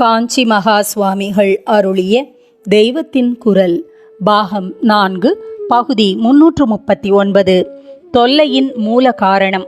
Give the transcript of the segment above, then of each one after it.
காஞ்சி மகா சுவாமிகள் அருளிய தெய்வத்தின் குரல் பாகம் நான்கு பகுதி முன்னூற்று முப்பத்தி ஒன்பது. தொல்லையின் மூல காரணம்.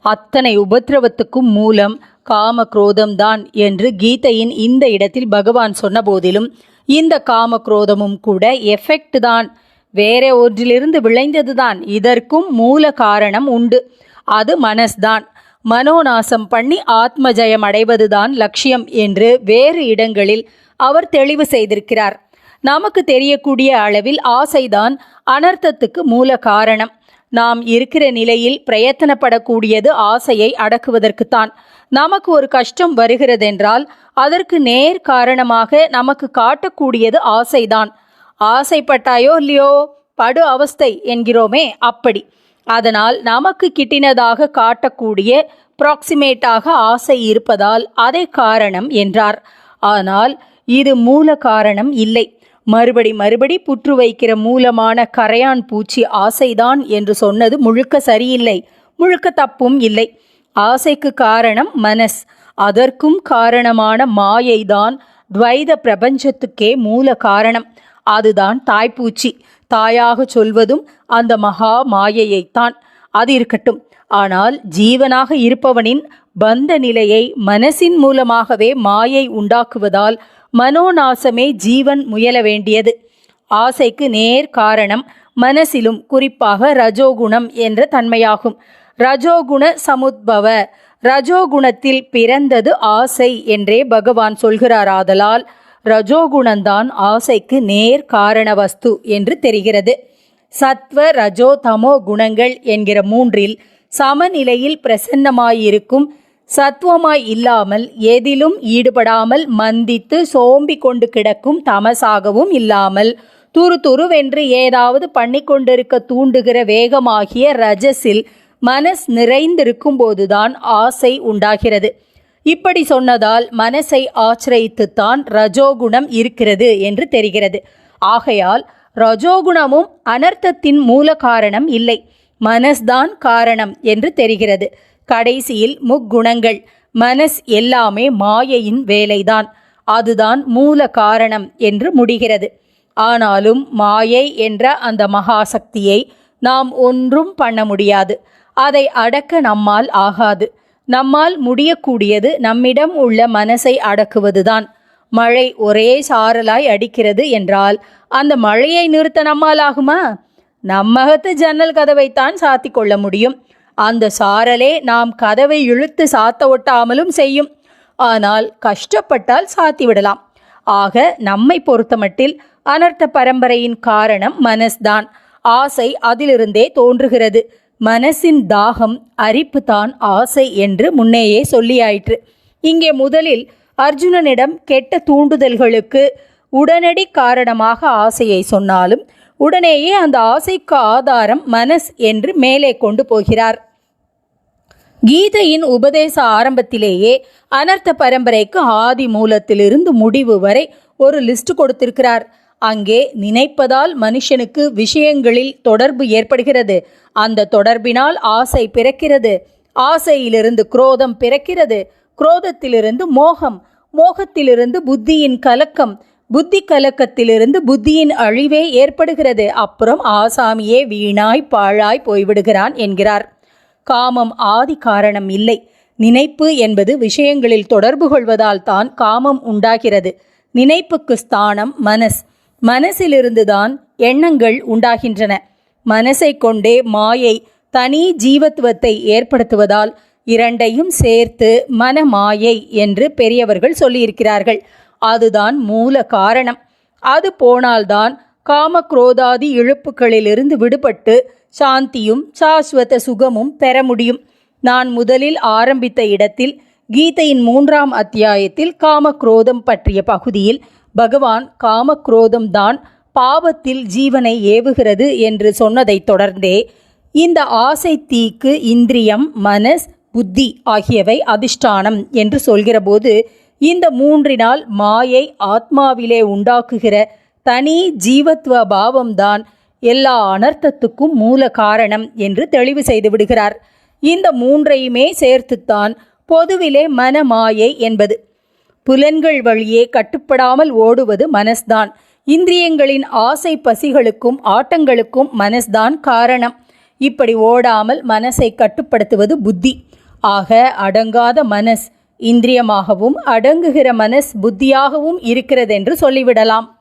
அத்தனை உபத்திரவத்துக்கும் மூலம் காம குரோதம்தான் என்று கீதையின் இந்த இடத்தில் பகவான் சொன்ன போதிலும் இந்த காம குரோதமும் கூட எஃபெக்ட் தான். வேற ஒன்றிலிருந்து விளைந்ததுதான். இதற்கும் மூல காரணம் உண்டு. அது மனஸ்தான். மனோநாசம் பண்ணி ஆத்ம ஜெயம் அடைவதுதான் லட்சியம் என்று வேறு இடங்களில் அவர் தெளிவு செய்திருக்கிறார். நமக்கு தெரியக்கூடிய அளவில் ஆசைதான் அனர்த்தத்துக்கு மூல காரணம். நாம் இருக்கிற நிலையில் பிரயத்தனப்படக்கூடியது ஆசையை அடக்குவதற்குத்தான். நமக்கு ஒரு கஷ்டம் வருகிறதென்றால் அதற்கு நேர் காரணமாக நமக்கு காட்டக்கூடியது ஆசைதான். ஆசைப்பட்டாயோ இல்லையோ படு அவஸ்தை என்கிறோமே அப்படி. அதனால் நமக்கு கிட்டினதாக காட்டக்கூடிய ப்ராக்சிமேட்டாக ஆசை இருப்பதால் அதை காரணம் என்றார். ஆனால் இது மூல காரணம் இல்லை. மறுபடி மறுபடி புற்று வைக்கிற மூலமான கரையான் பூச்சி ஆசைதான் என்று சொன்னது முழுக்க சரியில்லை. முழுக்க தப்பும் இல்லை. ஆசைக்கு காரணம் மனஸ். அதற்கும் காரணமான மாயைதான் துவைத பிரபஞ்சத்துக்கே மூல காரணம். அதுதான் தாய்ப்பூச்சி. தாயாக சொல்வதும் அந்த மகா மாயையைத்தான். அது இருக்கட்டும். ஆனால் ஜீவனாக இருப்பவனின் பந்த நிலையை மனசின் மூலமாகவே மாயை உண்டாக்குவதால் மனோநாசமே ஜீவன் முயல வேண்டியது. ஆசைக்கு நேர் காரணம் மனசிலும் குறிப்பாக ரஜோகுணம் என்ற தன்மையாகும். ரஜோகுண சமுத்பவ ரஜோகுணத்தில் பிறந்தது ஆசை என்றே பகவான் சொல்கிறார். ஆதலால் ரஜோகுணந்தான் ஆசைக்கு நேர் காரண வஸ்து என்று தெரிகிறது. சத்வ ரஜோ தமோ குணங்கள் என்கிற மூன்றில் சமநிலையில் பிரசன்னமாயிருக்கும் சத்துவமாய் இல்லாமல் எதிலும் ஈடுபடாமல் மந்தித்து சோம்பி கொண்டு கிடக்கும் தமசாகவும் இல்லாமல் துரு துருவென்று ஏதாவது பண்ணி கொண்டிருக்க தூண்டுகிற வேகமாகிய ரஜஸில் மனஸ் நிறைந்திருக்கும் போதுதான் ஆசை உண்டாகிறது. இப்படி சொன்னதால் மனசை ஆச்சிரயித்துத்தான் ரஜோகுணம் இருக்கிறது என்று தெரிகிறது. ஆகையால் ரஜோகுணமும் அனர்த்தத்தின் மூல காரணம் இல்லை. மனஸ்தான் காரணம் என்று தெரிகிறது. கடைசியில் முக்குணங்கள். மனஸ் எல்லாமே மாயையின் வேலைதான். அதுதான் மூல காரணம் என்று முடிகிறது. ஆனாலும் மாயை என்ற அந்த மகாசக்தியை நாம் ஒன்றும் பண்ண முடியாது. அதை அடக்க நம்மால் ஆகாது. நம்மால் முடியக்கூடியது நம்மிடம் உள்ள மனசை அடக்குவதுதான். மழை ஒரே சாரலாய் அடிக்கிறது என்றால் அந்த மழையை நிறுத்த நம்மால் ஆகுமா? நம்மகத்து ஜன்னல் கதவைத்தான் சாத்தி கொள்ள முடியும். அந்த சாரலே நாம் கதவை இழுத்து சாத்த ஒட்டாமலும் செய்யும். ஆனால் கஷ்டப்பட்டால் சாத்திவிடலாம் ஆக நம்மை பொறுத்தமட்டில் அனர்த்த பரம்பரையின் காரணம் மனஸ்தான். ஆசை அதிலிருந்தே தோன்றுகிறது. மனசின் தாகம் அரிப்பு தான் ஆசை என்று முன்னேயே சொல்லியாயிற்று. இங்கே முதலில் அர்ஜுனனிடம் கெட்ட தூண்டுதல்களுக்கு உடனடி காரணமாக ஆசையை சொன்னாலும் உடனேயே அந்த ஆசைக்கு ஆதாரம் மனஸ் என்று மேலே கொண்டு போகிறார். கீதையின் உபதேச ஆரம்பத்திலேயே அனர்த்த பரம்பரைக்கு ஆதி மூலத்திலிருந்து முடிவு வரை ஒரு லிஸ்ட் கொடுத்திருக்கிறார். அங்கே நினைப்பதால் மனுஷனுக்கு விஷயங்களில் தொடர்பு ஏற்படுகிறது. அந்த தொடர்பினால் ஆசை பிறக்கிறது. ஆசையிலிருந்து குரோதம் பிறக்கிறது. குரோதத்திலிருந்து மோகம் மோகத்திலிருந்து புத்தியின் கலக்கம் புத்தி கலக்கத்திலிருந்து புத்தியின் அழிவே ஏற்படுகிறது. அப்புறம் ஆசாமியே வீணாய் பாழாய் போய்விடுகிறான் என்கிறார். காமம் ஆதி காரணம் இல்லை. நினைப்பு என்பது விஷயங்களில் தொடர்பு கொள்வதால் தான் காமம் உண்டாகிறது. நினைப்புக்கு ஸ்தானம் மனஸ். மனசிலிருந்துதான் எண்ணங்கள் உண்டாகின்றன. மனசை கொண்டே மாயை தனி ஜீவத்துவத்தை ஏற்படுத்துவதால் இரண்டையும் சேர்த்து மனமாயை என்று பெரியவர்கள் சொல்லியிருக்கிறார்கள். அதுதான் மூல காரணம். அது போனால்தான் காம குரோதாதி இழுப்புகளிலிருந்து விடுபட்டு சாந்தியும் சாஸ்வத சுகமும் பெற முடியும். நான் முதலில் ஆரம்பித்த இடத்தில் கீதையின் மூன்றாம் அத்தியாயத்தில் காம குரோதம் பற்றிய பகுதியில் பகவான் காம குரோதம் தான் பாவத்தில் ஜீவனை ஏவுகிறது என்று சொன்னதைத் தொடர்ந்தே இந்த ஆசை தீக்கு இந்திரியம் மனஸ் புத்தி ஆகியவை அதிஷ்டானம் என்று சொல்கிறபோது இந்த மூன்றினால் மாயை ஆத்மாவிலே உண்டாக்குகிற தனி ஜீவத்துவ பாவம்தான் எல்லா அனர்த்தத்துக்கும் மூல காரணம் என்று தெளிவு செய்து விடுகிறார். இந்த மூன்றையுமே சேர்த்துத்தான் பொதுவிலே மனமாயை என்பது. புலன்கள் வழியே கட்டுப்படாமல் ஓடுவது மனஸ்தான். இந்திரியங்களின் ஆசை பசிகளுக்கும் ஆட்டங்களுக்கும் மனஸ்தான் காரணம். இப்படி ஓடாமல் மனசை கட்டுப்படுத்துவது புத்தி. ஆக அடங்காத மனஸ் இந்திரியமாகவும் அடங்குகிற மனஸ் புத்தியாகவும் இருக்கிறதென்று சொல்லிவிடலாம்.